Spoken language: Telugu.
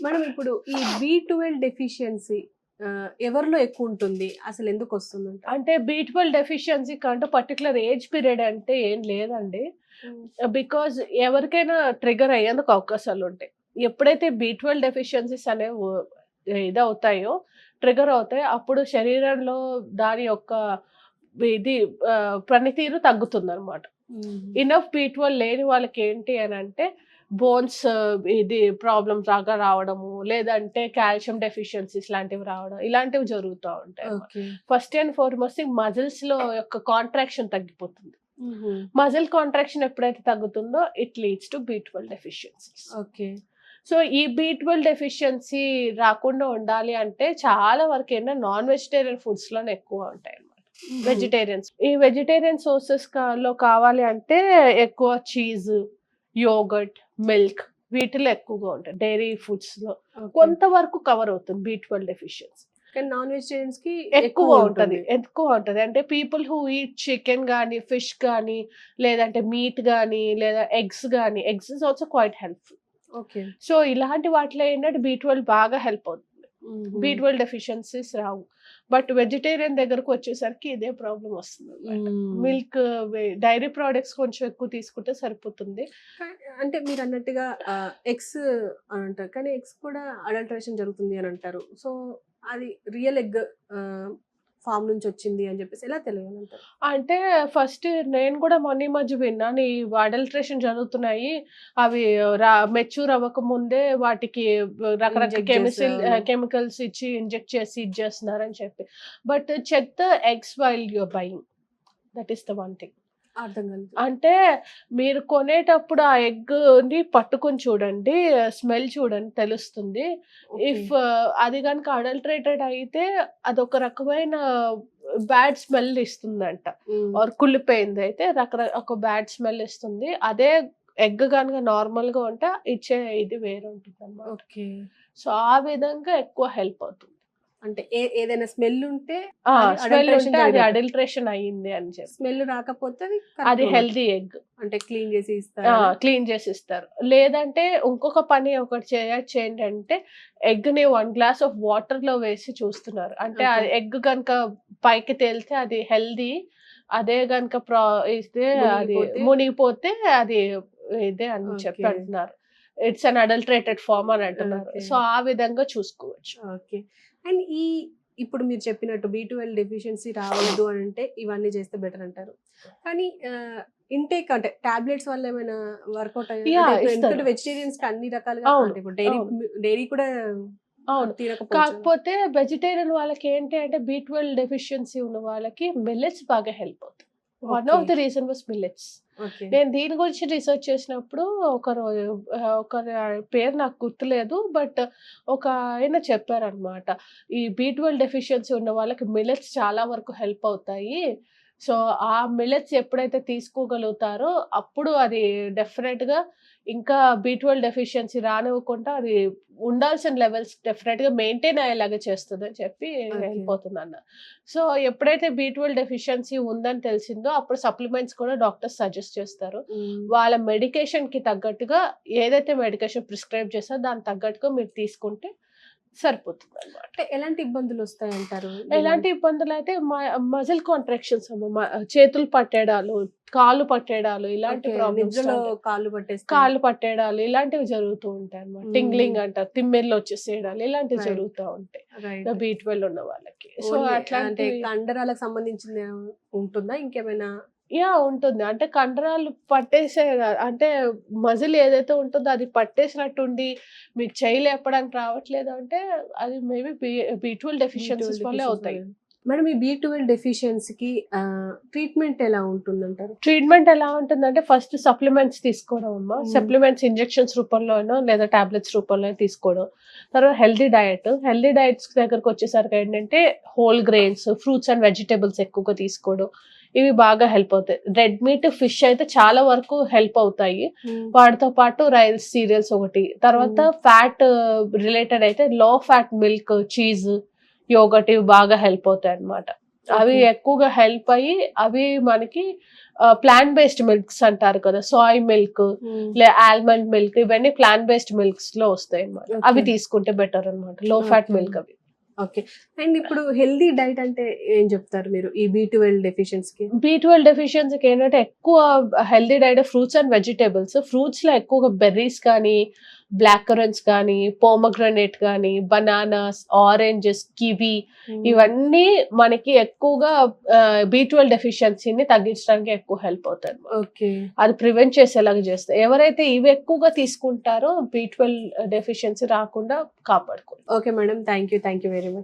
మేడం ఇప్పుడు ఈ బి ట్వెల్వ్ డెఫిషియన్సీ ఎవరిలో ఎక్కువ ఉంటుంది? అసలు ఎందుకు వస్తుంది అంటే బీట్వల్ డెఫిషియన్సీ కంటూ పర్టికులర్ ఏజ్ పీరియడ్ అంటే ఏం లేదండి. బికాజ్ ఎవరికైనా ట్రిగర్ అయ్యేందుకు అవకాశాలు ఉంటాయి. ఎప్పుడైతే బీ ట్వెల్వ్ డెఫిషియన్సీస్ అనేవి ఉ- ఇది అవుతాయో ట్రిగర్ అవుతాయి అప్పుడు శరీరంలో దాని యొక్క ఇది పనితీరు తగ్గుతుంది అనమాట ఇనఫ్ బీ ట్వెల్వ్ లేని వాళ్ళకి ఏంటి అని అంటే బోన్స్ ఇది ప్రాబ్లమ్స్ రాగా రావడము లేదంటే కాల్షియం డెఫిషియన్సీస్ లాంటివి రావడం ఇలాంటివి జరుగుతూ ఉంటాయి ఫస్ట్ అండ్ ఫార్మోస్ట్ మజిల్స్లో యొక్క కాంట్రాక్షన్ తగ్గిపోతుంది. మజిల్ కాంట్రాక్షన్ ఎప్పుడైతే తగ్గుతుందో it leads to B twelve deficiencies okay. So ఈ బీ ట్వెల్వ్ డెఫిషియన్సీ రాకుండా ఉండాలి అంటే చాలా వరకు ఏంటంటే నాన్ వెజిటేరియన్ ఫుడ్స్లోనే ఎక్కువ ఉంటాయి వెజిటేరియన్స్ ఈ వెజిటేరియన్ సోర్సెస్లో కావాలి అంటే ఎక్కువ చీజ్ యోగట్ మిల్క్ వీటిలో ఎక్కువగా ఉంటాయి. డైరీ ఫుడ్స్లో కొంతవరకు కవర్ అవుతుంది బీ ట్వెల్వ్ డెఫిషియన్సీ. కానీ నాన్ వెజిటేరియన్స్కి ఎక్కువ ఉంటది. ఎక్కువ ఉంటది. అంటే పీపుల్ హూ ఈట్ చికెన్ గానీ ఫిష్ గానీ లేదంటే మీట్ గానీ లేదా ఎగ్స్ గానీ eggs is also quite helpful. Okay. So ఇలాంటి వాటిలో ఏంటంటే బీ ట్వెల్వ్ బాగా హెల్ప్ అవుతుంది. బీ ట్వెల్వ్ డెఫిషియన్సీస్ రావు. బట్ వెజిటేరియన్ దగ్గరకు వచ్చేసరికి ఇదే ప్రాబ్లం వస్తుంది మిల్క్ డైరీ ప్రోడక్ట్స్ కొంచెం ఎక్కువ తీసుకుంటే సరిపోతుంది. అంటే మీరు అన్నట్టుగా ఎగ్స్ అని అంటారు. కానీ ఎగ్స్ కూడా అడల్టరేషన్ జరుగుతుంది అని అంటారు. సో అది రియల్ ఎగ్ ఫామ్ నుంచి వచ్చింది అని చెప్పేసి ఎలా తెలియాలంటారు? అంటే ఫస్ట్ నేను కూడా మొన్న మధ్య విన్నాను ఈ అడల్ట్రేషన్ జరుగుతున్నాయి. అవి రా మెచ్యూర్ అవ్వక ముందే వాటికి రకరకాల కెమికల్. కెమికల్స్ ఇచ్చి ఇంజెక్ట్ చేసి ఇది చేస్తున్నారని చెప్పి. But check the eggs while your buying. That is the one thing. అంటే మీరు కొనేటప్పుడు ఆ ఎగ్ని పట్టుకొని చూడండి స్మెల్ చూడండి తెలుస్తుంది. ఇఫ్ అది కనుక అడల్ట్రేటెడ్ అయితే అదొక రకమైన బ్యాడ్ స్మెల్ ఇస్తుందంట. ఆర్ కుళ్ళిపోయింది అయితే రకరకాల ఒక బ్యాడ్ స్మెల్ ఇస్తుంది. అదే ఎగ్ కనుక నార్మల్గా ఉంటే ఇచ్చే ఇది వేరే ఉంటుంది అన్నమాట ఓకే. సో ఆ విధంగా ఎక్కువ హెల్ప్ అవుతుంది. అంటే ఏదైనా స్మెల్ ఉంటే స్మెల్ ఉంటే అది. అడల్ట్రేషన్ అయ్యింది అని చెప్పి స్మెల్ రాకపోతే అది హెల్దీ ఎగ్ అంటే క్లీన్ చేసి ఇస్తారు క్లీన్ చేసి ఇస్తారు లేదంటే ఇంకొక పని ఒకటి చేయొచ్చు ఏంటంటే ఎగ్ని వన్ గ్లాస్ ఆఫ్ వాటర్లో వేసి చూస్తున్నారు అంటే ఆ. ఎగ్ కనుక పైకి తేలితే అది హెల్దీ అదే కనుక ప్రా ఇస్తే అది మునిగిపోతే? అది ఇదే అని చెప్పి. అంటున్నారు ఇట్స్ అన్ అడల్ట్రేటెడ్ ఫార్మ్ అని అంటున్నారు. సో ఆ విధంగా చూసుకోవచ్చు ఓకే అండ్ ఈ ఇప్పుడు మీరు చెప్పినట్టు బీ ట్వెల్వ్ డెఫిషియన్సీ రావద్దు అని అంటే ఇవన్నీ చేస్తే బెటర్ అంటారు కానీ ఇంటేక్ అంటే టాబ్లెట్స్ వల్ల ఏమైనా వర్కౌట్ ఇస్తారు. వెజిటేరియన్స్కి అన్ని రకాలుగా ఇప్పుడు డైరీ. డైరీ కూడా కాకపోతే వెజిటేరియన్ వాళ్ళకి ఏంటి అంటే బీ ట్వెల్వ్ డెఫిషియన్సీ ఉన్న వాళ్ళకి మిల్లెట్స్ బాగా హెల్ప్ అవుతాయి one of the. Reason was millets నేను దీని గురించి రీసెర్చ్ చేసినప్పుడు ఒకరు ఆ, ఒకరి పేరు నాకు గుర్తులేదు బట్ ఒక ఆయన చెప్పారనమాట ఈ బీ ట్వెల్వ్ డెఫిషియన్సీ ఉన్న వాళ్ళకి మిల్లెట్స్ చాలా వరకు హెల్ప్ అవుతాయి. సో ఆ మిల్లెట్స్ ఎప్పుడైతే తీసుకోగలుగుతారో అప్పుడు అది డెఫినెట్గా ఇంకా బీ ట్వెల్వ్ డెఫిషియన్సీ రానివ్వకుండా అది ఉండాల్సిన లెవెల్స్ డెఫినెట్గా మెయింటైన్ అయ్యేలాగా చేస్తుంది అని చెప్పి వెళ్ళిపోతుంది అన్న సో ఎప్పుడైతే బీ ట్వెల్వ్ డెఫిషియన్సీ ఉందని తెలిసిందో అప్పుడు సప్లిమెంట్స్ కూడా డాక్టర్స్ సజెస్ట్ చేస్తారు. వాళ్ళ మెడికేషన్కి తగ్గట్టుగా ఏదైతే మెడికేషన్ ప్రిస్క్రైబ్ చేస్తారో దానికి తగ్గట్టుగా మీరు తీసుకుంటే సరిపోతుంది అనమాట అంటే ఎలాంటి ఇబ్బందులు వస్తాయి అంటారు ఎలాంటి ఇబ్బందులు అయితే మజిల్ కాంట్రాక్షన్స్ చేతులు పట్టేడాలు కాళ్ళు పట్టేడాలు ఇలాంటి ప్రాబ్లమ్స్ కాళ్ళు పట్టేస్తే కాళ్ళు పట్టేడాలు ఇలాంటివి జరుగుతూ ఉంటాయి అనమాట. టింగ్లింగ్ అంటారు తిమ్మెర్లు వచ్చేసేయడాలు ఇలాంటివి. జరుగుతూ ఉంటాయి. Right. బీ ట్వెల్వ్ ఉన్న వాళ్ళకి. సో అట్లాంటి అంటే కండరాలకు సంబంధించింది ఉంటుందా? ఇంకేమైనా యా ఉంటుంది. అంటే కండరాలు పట్టేసే అంటే మజిల్ ఏదైతే ఉంటుందో అది పట్టేసినట్టుండి మీకు చేయి లేపడానికి రావట్లేదు అంటే అది మేబీ బీ ట్వెల్వ్ డెఫిషియన్సీస్ వల్లే అవుతాయి. మేడం ఈ బీ ట్వెల్వ్ డెఫిషియన్సీకి ట్రీట్మెంట్ ఎలా ఉంటుందంటారు? ట్రీట్మెంట్ ఎలా ఉంటుందంటే ఫస్ట్ సప్లిమెంట్స్ తీసుకోవడం అమ్మా. సప్లిమెంట్స్ ఇంజెక్షన్స్ రూపంలోనో లేదా టాబ్లెట్స్ రూపంలో తీసుకోవడం. తర్వాత హెల్దీ డయట్ హెల్దీ డయట్స్ దగ్గరకు వచ్చేసరికి ఏంటంటే whole grains fruits and vegetables ఎక్కువగా తీసుకోవడం. ఇవి బాగా హెల్ప్ అవుతాయి. రెడ్ మీట్ ఫిష్ అయితే చాలా వరకు హెల్ప్ అవుతాయి. వాటితో పాటు రైస్ సీరియల్స్ ఒకటి. తర్వాత ఫ్యాట్ రిలేటెడ్ అయితే లో ఫ్యాట్ మిల్క్ చీజ్ యోగట్ ఇవి బాగా హెల్ప్ అవుతాయి అన్నమాట. అవి. ఎక్కువగా హెల్ప్ అయ్యి అవి మనకి ప్లాంట్ బేస్డ్ మిల్క్స్ అంటారు కదా సాయ్ మిల్క్ మ్మ్. లే ఆల్మండ్ మిల్క్ ఇవన్నీ ప్లాంట్ బేస్డ్ మిల్క్స్లో వస్తాయి Okay. అవి తీసుకుంటే బెటర్ అన్నమాట. Low fat. మిల్క్ అవి. ఓకే. అండ్ ఇప్పుడు హెల్దీ డైట్ అంటే ఏం చెప్తారు మీరు ఈ బి ట్వెల్వ్ డెఫిషియన్సీకి బీ ట్వెల్వ్ డెఫిషియన్సీకి ఏంటంటే ఎక్కువ healthy diet fruits and vegetables. ఫ్రూట్స్లో ఎక్కువగా బెర్రీస్ కానీ బ్లాక్ కరెంట్స్ కానీ పోమగ్రనేట్ కానీ బనానాస్ ఆరెంజెస్ కివి ఇవన్నీ మనకి ఎక్కువగా బీ ట్వెల్వ్ డెఫిషియన్సీని తగ్గించడానికి ఎక్కువ హెల్ప్. ఓకే. అది ప్రివెంట్ చేసేలాగా చేస్తాయి. ఎవరైతే ఇవి ఎక్కువగా తీసుకుంటారో బీ ట్వెల్వ్ డెఫిషియన్సీ రాకుండా కాపాడుకోవాలి okay madam. Thank you thank you very much.